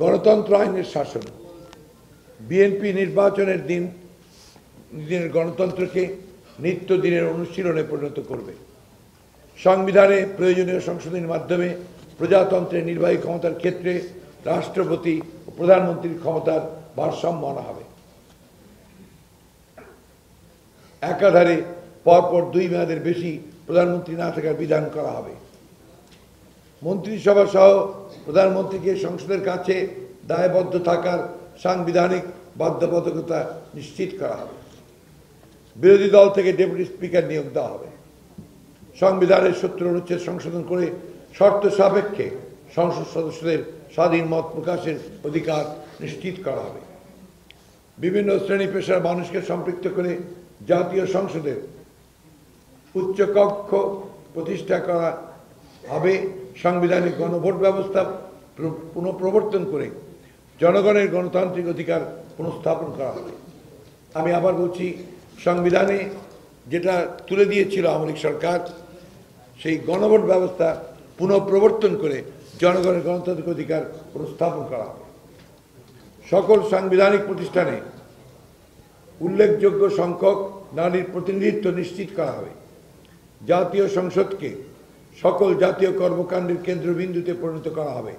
গণতন্ত্র আইনের শাসন। বিএনপি নির্বাচনের দিন, দিনের গণতন্ত্রকে নিত্য দিনের অনুশীলনে পরিণত করবে। সংবিধানে প্রয়োজনীয় সংশোধনের মাধ্যমে প্রজাতন্ত্রের নির্বাহী ক্ষমতার ক্ষেত্রে রাষ্ট্রপতি ও প্রধানমন্ত্রীর ক্ষমতার ভারসাম্য আনা হবে। একাধারে পরপর দুই মেয়াদের বেশি প্রধানমন্ত্রী না থাকার বিধান করা হবে। মন্ত্রিসভা সহ প্রধানমন্ত্রীকে সংসদের কাছে দায়বদ্ধ থাকার সাংবিধানিক বাধ্যবাধকতা নিশ্চিত করা হবে। বিরোধী দল থেকে ডেপুটি স্পিকার নিয়োগ দেওয়া হবে। সংবিধানের সত্তর অনুচ্ছেদ সংশোধন করে শর্ত সাপেক্ষে সংসদ সদস্যদের স্বাধীন মত প্রকাশের অধিকার নিশ্চিত করা হবে। বিভিন্ন শ্রেণি পেশার মানুষকে সম্পৃক্ত করে জাতীয় সংসদের উচ্চকক্ষ প্রতিষ্ঠা করা হবে সাংবিধানিক গণভোট ব্যবস্থা পুনঃপ্রবর্তন করে জনগণের গণতান্ত্রিক অধিকার পুনঃস্থাপন করা হবে। আমি আবার বলছি, সংবিধানে যেটা তুলে দিয়েছিল আওয়ামী সরকার, সেই গণভোট ব্যবস্থা পুনঃপ্রবর্তন করে জনগণের গণতান্ত্রিক অধিকার পুনঃস্থাপন করা হবে। সকল সাংবিধানিক প্রতিষ্ঠানে উল্লেখযোগ্য সংখ্যক নারীর প্রতিনিধিত্ব নিশ্চিত করা হবে জাতীয় সংসদকে সকল জাতীয় কর্মকাণ্ডের কেন্দ্রবিন্দুতে পরিণত করা হবে।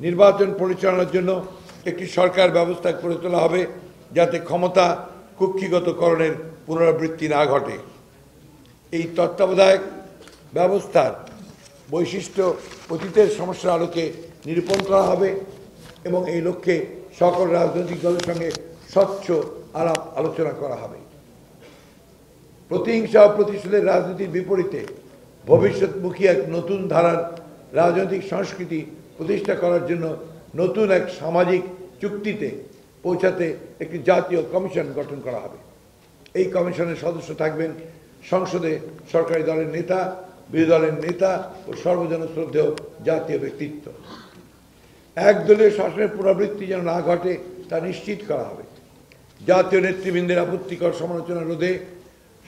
নির্বাচন পরিচালনার জন্য একটি সরকার ব্যবস্থা করে তোলা হবে, যাতে ক্ষমতা কুক্ষিগতকরণের পুনরাবৃত্তি না ঘটে। এই তত্ত্বাবধায়ক ব্যবস্থার বৈশিষ্ট্য অতীতের সমস্যার আলোকে নিরূপণ করা হবে এবং এই লক্ষ্যে সকল রাজনৈতিক দলের সঙ্গে স্বচ্ছ আলাপ আলোচনা করা হবে। প্রতিহিংসা ও প্রতিশোধের রাজনীতির বিপরীতে ভবিষ্যৎমুখী এক নতুন ধারার রাজনৈতিক সংস্কৃতি প্রতিষ্ঠা করার জন্য নতুন এক সামাজিক চুক্তিতে পৌঁছাতে একটি জাতীয় কমিশন গঠন করা হবে। এই কমিশনের সদস্য থাকবেন সংসদে সরকারি দলের নেতা, বিরোধী দলের নেতা ও সর্বজন শ্রদ্ধেয় জাতীয় ব্যক্তিত্ব। একদলীয় শাসনের পুনরাবৃত্তি যেন না ঘটে, তা নিশ্চিত করা হবে। জাতীয় নেতৃবৃন্দের আপত্তিকর সমালোচনা রোধে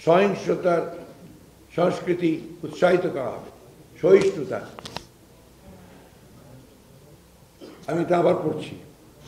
সহিংসতার সংস্কৃতি উৎসাহিত করা হবে সহিষ্ণুতা। আমি তা আবার পড়ছি।